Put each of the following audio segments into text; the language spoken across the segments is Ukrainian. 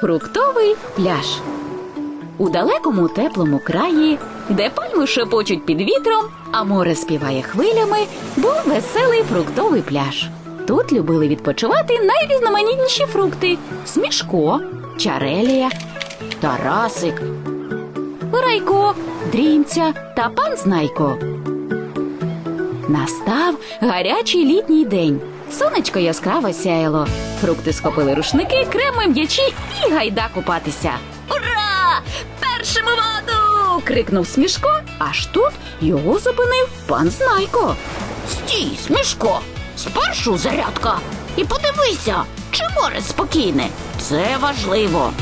Фруктовий пляж. У далекому теплому краї, де пальми шепочуть під вітром, а море співає хвилями, був веселий фруктовий пляж. Тут любили відпочивати найрізноманітніші фрукти: смішко, чарелія, тарасик, райко, дрімця та пан Знайко. Настав гарячий літній день. Сонечко яскраво сяяло. Фрукти схопили рушники, креми м'ячі і гайда купатися. Ура! Першим у воду! крикнув Смішко, аж тут його зупинив пан Знайко. Стій, Смішко! Спершу зарядка. І подивися, чи море спокійне. Це важливо.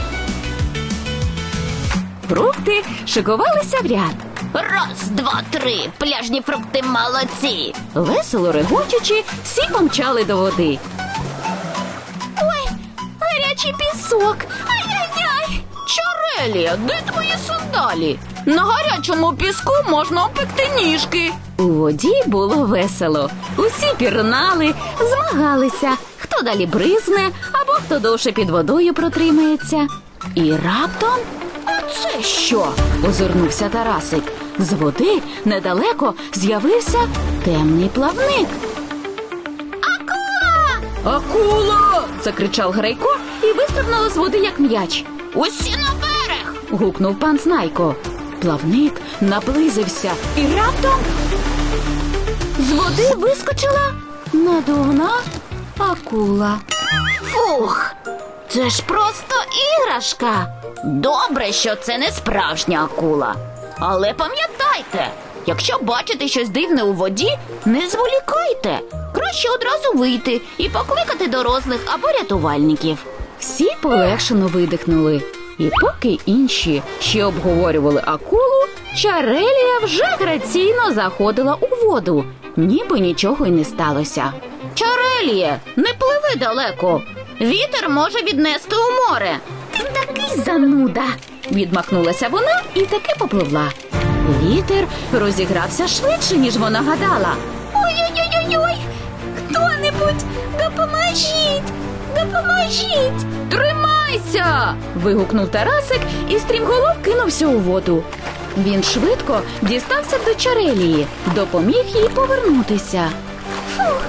Фрукти шикувалися в ряд. Раз, два, три. Пляжні фрукти молодці. Весело регочучи, всі помчали до води. Ой, гарячий пісок. Ай-яй-яй. Чарелія, де твої сандалі? На гарячому піску можна опекти ніжки. У воді було весело. Усі пірнали, змагалися, хто далі бризне, або хто довше під водою протримається. І раптом це що? озирнувся Тарасик. З води недалеко з'явився темний плавник. Акула! Акула! закричав Грайко і вистрибнуло з води, як м'яч. Усі на берег. гукнув пан Знайко. Плавник наблизився і раптом з води вискочила надувна акула. Фух, це ж просто іграшка. Добре, що це не справжня акула. Але пам'ятайте, якщо бачите щось дивне у воді, не зволікайте. Краще одразу вийти і покликати дорослих або рятувальників. Всі полегшено видихнули. І поки інші ще обговорювали акулу, Чарелія вже граційно заходила у воду, ніби нічого й не сталося. Чареліє, не пливи далеко. Вітер може віднести у море. Ти такий зануда. відмахнулася вона і таки попливла. Вітер розігрався швидше, ніж вона гадала. Ой-ой-ой-ой! Хто-небудь, допоможіть! Допоможіть! Тримайся! вигукнув Тарасик і стрімголов кинувся у воду. Він швидко дістався до Чарелії, допоміг їй повернутися. Фух,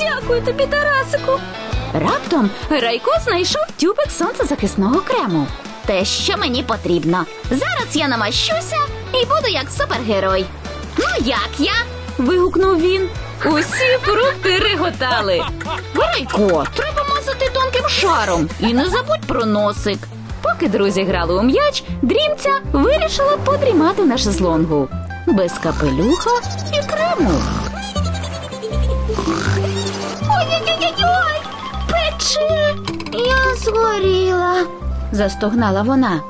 дякую тобі, Тарасику. Раптом Райко знайшов тюбик сонцезахисного крему. Те, що мені потрібно. Зараз я намащуся і буду як супергерой. Ну як я? вигукнув він. Усі фрукти реготали. Райко, треба мазати тонким шаром і не забудь про носик. Поки друзі грали у м'яч, дрімця вирішила подрімати на шезлонгу. Без капелюха і крему. Ой-ой-ой-ой! Пече! Я згоріла, застогнала вона.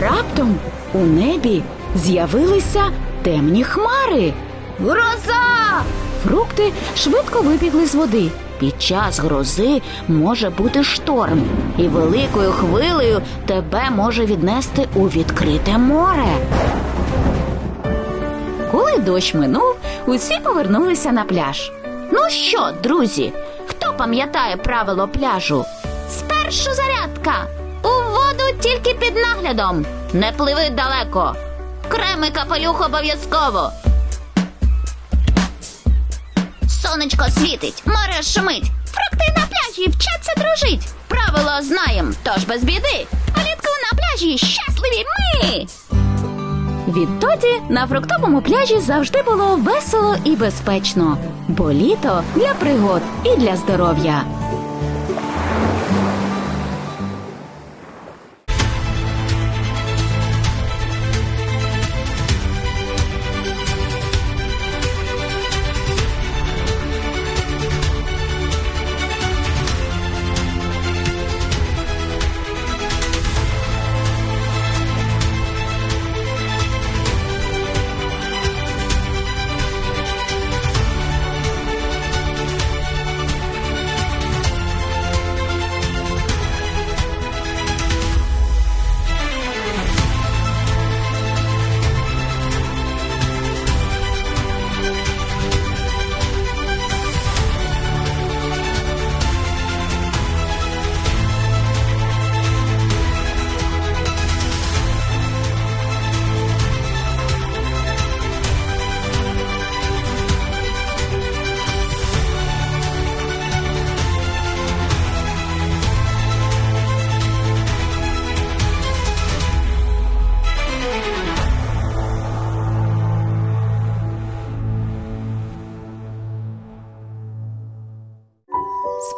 Раптом у небі з'явилися темні хмари. Гроза! Фрукти швидко вибігли з води. Під час грози може бути шторм, і великою хвилею тебе може віднести у відкрите море. Коли дощ минув, усі повернулися на пляж. Ну що, друзі, хто пам'ятає правило пляжу? Спершу зарядка. У воду тільки під наглядом. Не пливи далеко. Креми капелюх обов'язково. Сонечко світить, море шумить. Фрукти на пляжі вчаться дружить. Правила знаєм, тож без біди. Влітку на пляжі щасливі ми. Відтоді на фруктовому пляжі завжди було весело і безпечно, бо літо для пригод і для здоров'я.